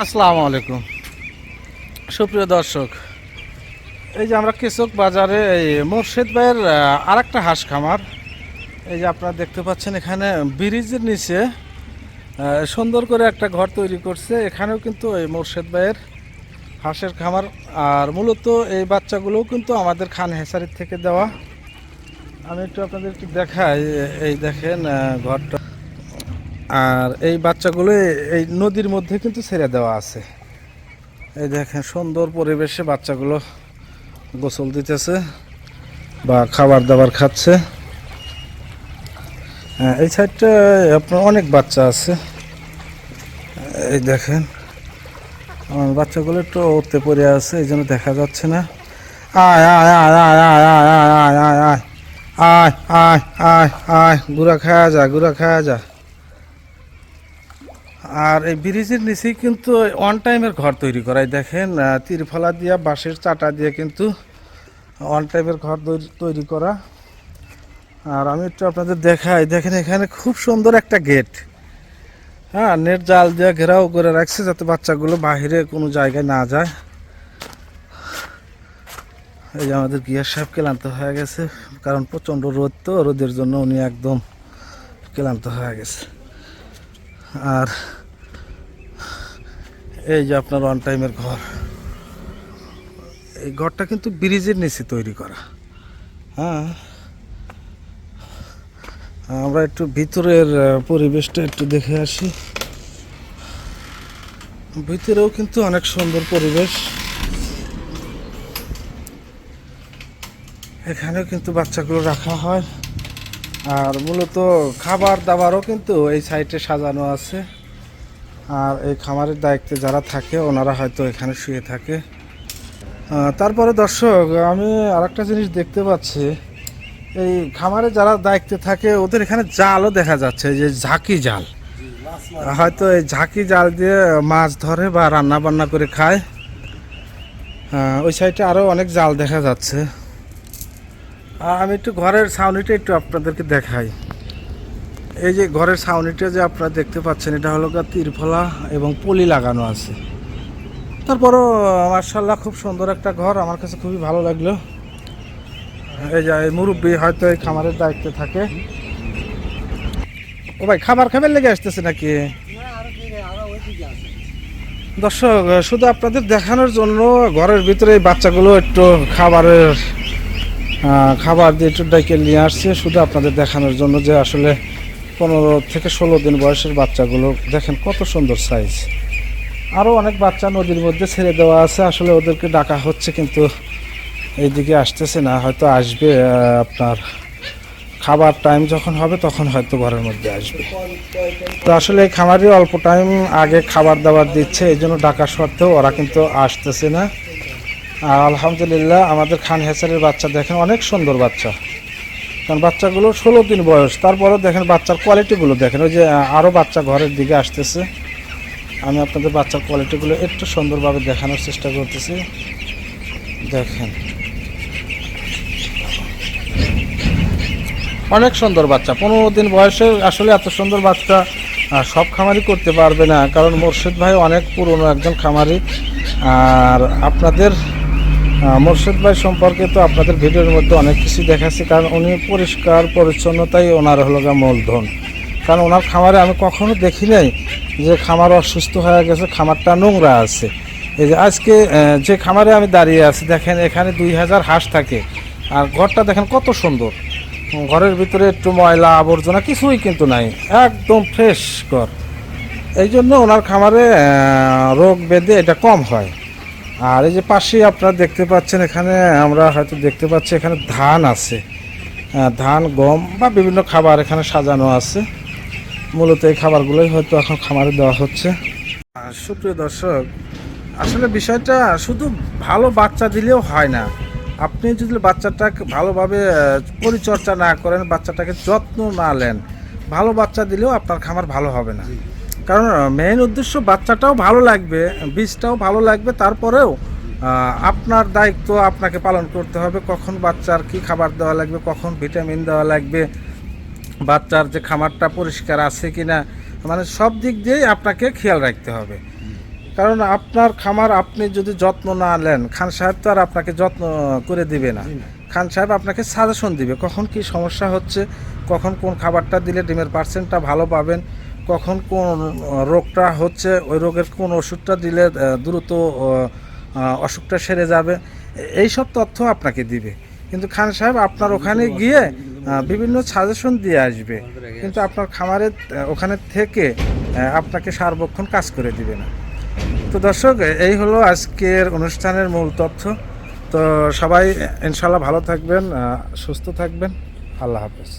আসসালামু আলাইকুম। সুপ্রিয় দর্শক, এই যে আমরা কেশক বাজারে এই মোর্শেদ ভাইয়ের আর একটা হাঁস খামার। এই যে আপনারা দেখতে পাচ্ছেন এখানে ব্রিজের নিচে সুন্দর করে একটা ঘর তৈরি করছে। এখানেও কিন্তু এই মোর্শেদ ভাইয়ের হাঁসের খামার। আর মূলত এই বাচ্চাগুলোও কিন্তু আমাদের খান হেসারির থেকে দেওয়া। আমি একটু আপনাদের একটু দেখাই, এই দেখেন ঘরটা। আর এই বাচ্চাগুলো এই নদীর মধ্যে কিন্তু ছেড়ে দেওয়া আছে এই দেখেন সুন্দর পরিবেশে বাচ্চাগুলো গোসল দিতেছে বা খাবার দাবার খাচ্ছে হ্যাঁ, এই সাইডটা আপনার অনেক বাচ্চা আছে এই দেখেন আমার বাচ্চাগুলো একটু ওতে পড়ে আছে এই জন্য দেখা যাচ্ছে না আয় আয় আয় আয় আয় আয় আয় আয় আয় আয় আয় আয় আয় আয় গুড়া খায়া যা গুড়া খায়া যা আর এই ব্রিজের নিচেই কিন্তু ওয়ান টাইমের ঘর তৈরি করাই দেখেন তিরফলা দিয়া, বাঁশের চাটা দিয়ে কিন্তু ওয়ান টাইমের ঘর তৈরি- করা। আর আমি একটু আপনাদের দেখাই। দেখেন, এখানে খুব সুন্দর একটা গেট হ্যাঁ নেট জাল দিয়ে ঘেরাও করে রাখছে যাতে বাচ্চাগুলো বাইরে কোনো জায়গায় না যায়। এই যে আমাদের গিয়ার সাহেব ক্লান্ত হয়ে গেছে, কারণ প্রচণ্ড রোদ তো, রোদের জন্য উনি একদম ক্লান্ত হয়ে গেছে। আর এই যে আপনার ওয়ান টাইমের ঘর। এই ঘরটা কিন্তু ব্রিজের নিচে তৈরি করা। হ্যাঁ। আমরা একটু ভিতরের পরিবেশটা একটু দেখে আসি। ভিতরেও কিন্তু অনেক সুন্দর পরিবেশ। এখানেও কিন্তু বাচ্চাগুলো রাখা হয়। আর মূলত খাবার দাবারও কিন্তু এই সাইটে সাজানো আছে। আর এই খামারের দায়িত্বে যারা থাকে, ওনারা হয়তো এখানে শুয়ে থাকে। তারপরে দর্শক, আমি আরেকটা জিনিস দেখতে পাচ্ছি। এই খামারে যারা দায়িত্বে থাকে, ওদের এখানে জালও দেখা যাচ্ছে যে ঝাঁকি জাল। হয়তো এই ঝাঁকি জাল দিয়ে মাছ ধরে বা রান্না বান্না করে খায়। ওই সাইডে আরও অনেক জাল দেখা যাচ্ছে। আর আমি একটু ঘরের ছাউনিটা একটু আপনাদেরকে দেখাই। এই যে ঘরের ছাউনিটা যে আপনারা দেখতে পাচ্ছেন, এটা হলো তিরফলা এবং পলি লাগানো আছে। তারপরও মার্শাল্লাহ খুব সুন্দর একটা ঘর, আমার কাছে খুবই ভালো লাগল। এই যে মুরব্বী হয়তো এই খামারের দায়িত্বে থাকে। ও ভাই খাবার খাবার লেগে আসতেছে নাকি? দর্শক, শুধু আপনাদের দেখানোর জন্য ঘরের ভিতরে বাচ্চাগুলো একটু খাবারের খাবার দিয়ে একটু ডাইকে নিয়ে আসছে, শুধু আপনাদের দেখানোর জন্য যে আসলে পনেরো থেকে ষোলো দিন বয়সের বাচ্চাগুলো, দেখেন কত সুন্দর সাইজ আরও অনেক বাচ্চা নদীর মধ্যে ছেড়ে দেওয়া আছে, আসলে ওদেরকে ডাকা হচ্ছে কিন্তু এইদিকে আসতেছে না, হয়তো আসবে আপনার খাবার টাইম যখন হবে তখন হয়তো ঘরের মধ্যে আসবে। তো আসলে এই খামারি অল্প টাইম আগে খাবার দাবার দিচ্ছে, এই জন্য ডাকা সত্ত্বেও ওরা কিন্তু আসতেছে না। আর আলহামদুলিল্লাহ আমাদের খান হেসারের বাচ্চা দেখেন, অনেক সুন্দর বাচ্চা। কারণ বাচ্চাগুলো ষোলো দিন বয়স। তারপরেও দেখেন বাচ্চার কোয়ালিটিগুলো দেখেন। ওই যে আরও বাচ্চা ঘরের দিকে আসতেছে। আমি আপনাদের বাচ্চার কোয়ালিটিগুলো একটু সুন্দরভাবে দেখানোর চেষ্টা করতেছি। দেখেন। অনেক সুন্দর বাচ্চা। পনেরো দিন বয়সে আসলে এত সুন্দর বাচ্চা সব খামারি করতে পারবে না। কারণ মোর্শেদ ভাই অনেক পুরনো একজন খামারি। আর আপনাদের মোর্শেদ ভাই সম্পর্কে তো আপনাদের ভিডিওর মধ্যে অনেক কিছু দেখাচ্ছি, কারণ উনি পরিষ্কার, পরিচ্ছন্নতাই ওনার হলো গা মূলধন। কারণ ওনার খামারে আমি কখনো দেখি নাই যে খামার অসুস্থ হয়ে গেছে, খামারটা নোংরা আছে। এই যে আজকে যে খামারে আমি দাঁড়িয়ে আছি, দেখেন এখানে দুই হাজার হাঁস থাকে, আর ঘরটা দেখেন কত সুন্দর। ঘরের ভিতরে একটু ময়লা আবর্জনা কিছুই কিন্তু নাই, একদম ফ্রেশ ঘর। এই জন্য ওনার খামারে রোগ বেঁধে এটা কম হয়। আর এই যে পাশে আপনারা দেখতে পাচ্ছেন এখানে, আমরা হয়তো দেখতে পাচ্ছি এখানে ধান আছে। ধান, গম বা বিভিন্ন খাবার এখানে সাজানো আছে। মূলত এই খাবারগুলোই হয়তো এখন খামারে দেওয়া হচ্ছে। আর সুপ্রিয় দর্শক, আসলে বিষয়টা শুধু ভালো বাচ্চা দিলেও হয় না। আপনি যদি বাচ্চাটাকে ভালোভাবে পরিচর্যা না করেন, বাচ্চাটাকে যত্ন না নেন, ভালো বাচ্চা দিলেও আপনার খামার ভালো হবে না। কারণ মেইন উদ্দেশ্য বাচ্চাটাও ভালো লাগবে বীজটাও ভালো লাগবে তারপরেও আপনার দায়িত্ব আপনাকে পালন করতে হবে কখন বাচ্চার কি খাবার দেওয়া লাগবে কখন ভিটামিন দেওয়া লাগবে বাচ্চার যে খামারটা পরিষ্কার আছে কি না মানে সব দিক দিয়েই আপনাকে খেয়াল রাখতে হবে। কারণ আপনার খামার আপনি যদি যত্ন না নেন খান সাহেব তো আর আপনাকে যত্ন করে দিবে না। খান সাহেব আপনাকে সাজেশন দিবে কখন কি সমস্যা হচ্ছে কখন কোন খাবারটা দিলে ডিমের পার্সেন্টটা ভালো পাবেন কখন কোন রোগটা হচ্ছে ওই রোগের কোন ওষুধটা দিলে দ্রুত অসুখটা সেরে যাবে এই সব তথ্য আপনাকে দিবে। কিন্তু খান সাহেব আপনার ওখানে গিয়ে বিভিন্ন সাজেশন দিয়ে আসবে। কিন্তু আপনার খামারের আহ, ওখানে থেকে আপনাকে সার্বক্ষণ কাজ করে দিবে না। তো দর্শক এই হলো আজকের অনুষ্ঠানের মূল তথ্য। তো সবাই ইনশাল্লাহ ভালো থাকবেন সুস্থ থাকবেন। আল্লাহ হাফেজ।